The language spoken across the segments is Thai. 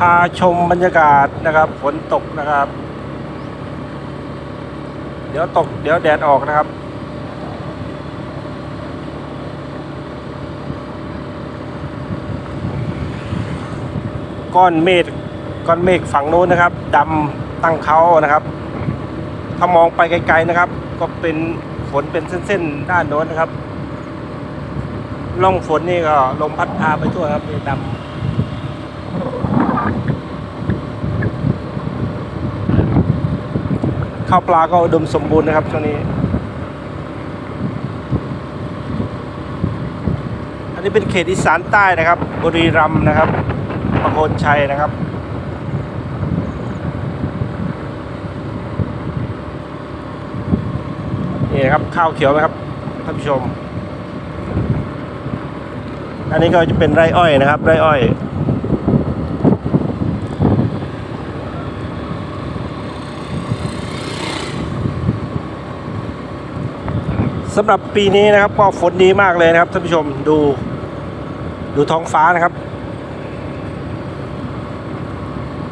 พาชมบรรยากาศนะครับฝนตกนะครับ เดี๋ยวตกเดี๋ยวแดดออกนะครับ ก้อนเมฆก้อนเมฆฝั่งโน้นนะครับดำตั้งเขานะครับ ถ้ามองไปไกลๆนะครับ ก็เป็นฝนเป็นเส้นๆด้านโน้นนะครับล่องฝนนี่ก็ลมพัดพาไปทั่วครับดำ ข้าวปลาก็อุดมสมบูรณ์นะครับช่วงนี้ อันนี้เป็นเขตอีสานใต้นะครับ บุรีรัมย์นะครับประโคนชัยนะครับนี่นะครับข้าวเขียวนะครับท่านผู้ชม อันนี้ก็จะเป็นไรอ้อยนะครับ ไรอ้อย สำหรับปีนี้นะครับก็ฝนดีมากเลยนะครับท่านผู้ชมดู ดูท้องฟ้านะครับ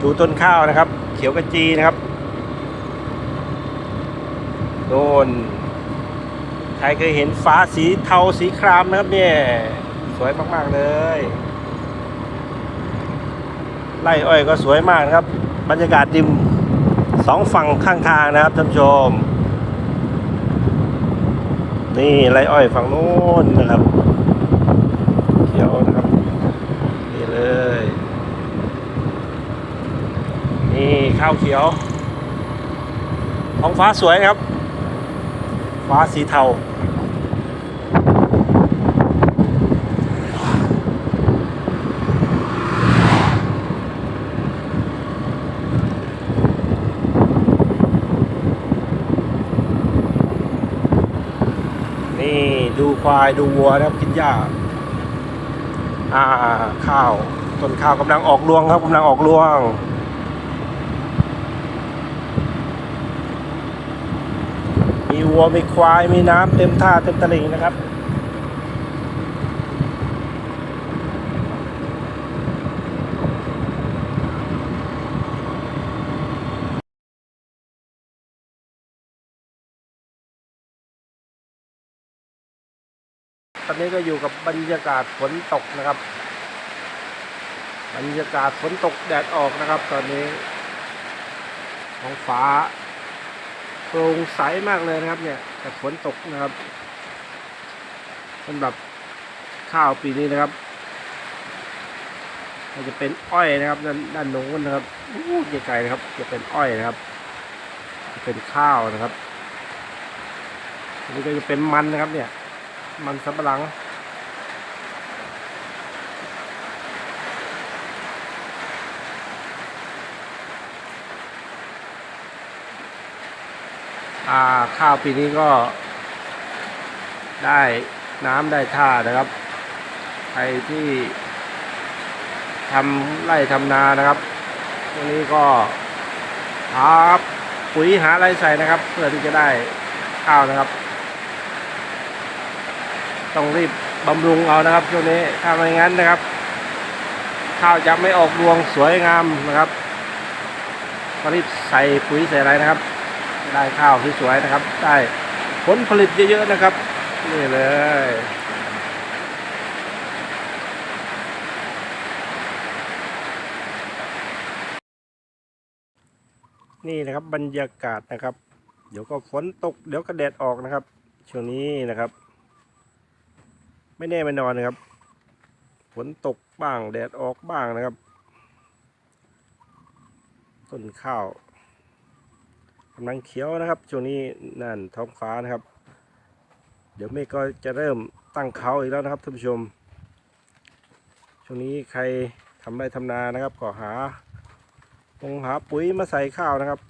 ดูต้นข้าวนะครับ เขียวกระจีนะครับโดนใครเคยเห็นฟ้าสีเทาสีครามนะครับเนี่ยสวยมาก ๆ เลยไร่อ้อยก็สวยมากนะครับ บรรยากาศริมสองฝั่งข้างทางนะครับท่านผู้ชม นี่ไรอ้อยฝั่งโน้นนะครับ เขียวนะครับ นี่เลย นี่ข้าวเขียว ท้องฟ้าสวยครับ ฟ้าสีเทา นี่ดูควายดูวัวนะครับกินหญ้าอ่าข้าวต้นข้าวกำลังออกรวงครับกำลังออกรวง มีวัวมีควายมีน้ำเต็มท่าเต็มตลิ่งนะครับ ตอนนี้ก็อยู่กับบรรยากาศฝนตกนะครับ บรรยากาศฝนตกแดดออกนะครับ ตอนนี้ท้องฟ้าโปร่งใสมากเลยนะครับ เนี่ยแต่ฝนตกนะครับสำหรับข้าวปีนี้นะครับมันจะเป็นอ้อยนะครับด้านด้านโน้นนะครับอู้ไกลๆนะครับ จะเป็นอ้อยนะครับ จะเป็นข้าวนะครับนนี้ก็จะเป็นมันนะครับเนี่ย มันสำปะหลังอ่าข้าวปีนี้ก็ได้น้ำได้ท่านะครับ ใครที่ทำไร่ทำนานะครับวันนี้ก็หาปุ๋ยหาอะไรใส่นะครับ เพื่อที่จะได้ข้าวนะครับ ต้องรีบบำรุงเอานะครับช่วงนี้ถ้าไม่งั้นนะครับ ข้าวจะไม่ออกรวงสวยงามนะครับก็รีบใส่ปุ๋ยใส่อะไรนะครับ ได้ข้าวที่สวยนะครับ ได้ผลผลิตเยอะๆนะครับ นี่เลยนี่นะครับบรรยากาศนะครับ เดี๋ยวก็ฝนตก เดี๋ยวก็แดดออกนะครับ ช่วงนี้นะครับ ไม่แน่ไม่นอนนะครับฝนตกบ้างแดดออกบ้างนะครับ ต้นข้าวกำลังเขียวนะครับ ช่วงนี้นั่นท้องฟ้านะครับ เดี๋ยวเมฆก็จะเริ่มตั้งเขาอีกแล้วนะครับท่านผู้ชม ช่วงนี้ใครทำไรทำนานะครับ ก็หาลงหาปุ๋ยมาใส่ข้าวนะครับ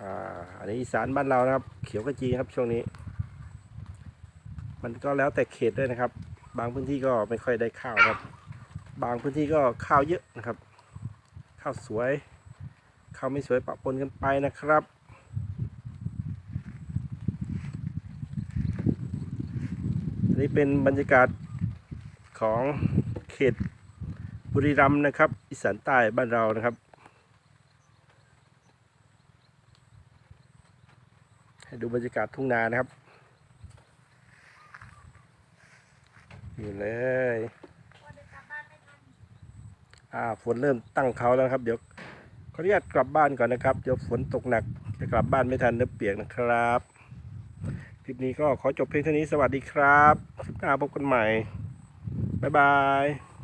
อ่าอันนี้อีสานบ้านเรานะครับ เขียวกระจีครับช่วงนี้ มันก็แล้วแต่เขตด้วยนะครับ บางพื้นที่ก็ไม่ค่อยได้ข้าวครับ บางพื้นที่ก็ข้าวเยอะนะครับ ข้าวสวย ข้าวไม่สวยปะปนกันไปนะครับนนี้เป็นบรรยากาศของเขตบุรีรัมย์นะครับ อีสานใต้บ้านเรานะครับ ให้ดูบรรยากาศทุ่งนานะครับ อยู่เลยอ่าฝนเริ่มตั้งเขาแล้วครับ เดี๋ยวขออนุญาตกลับบ้านก่อนนะครับ เดี๋ยวฝนตกหนักจะกลับบ้านไม่ทันเนื้อเปียกนะครับ คลิปนี้ก็ขอจบเพียงเท่านี้สวัสดีครับคลิปหน้าพบกันใหม่ บ๊ายบาย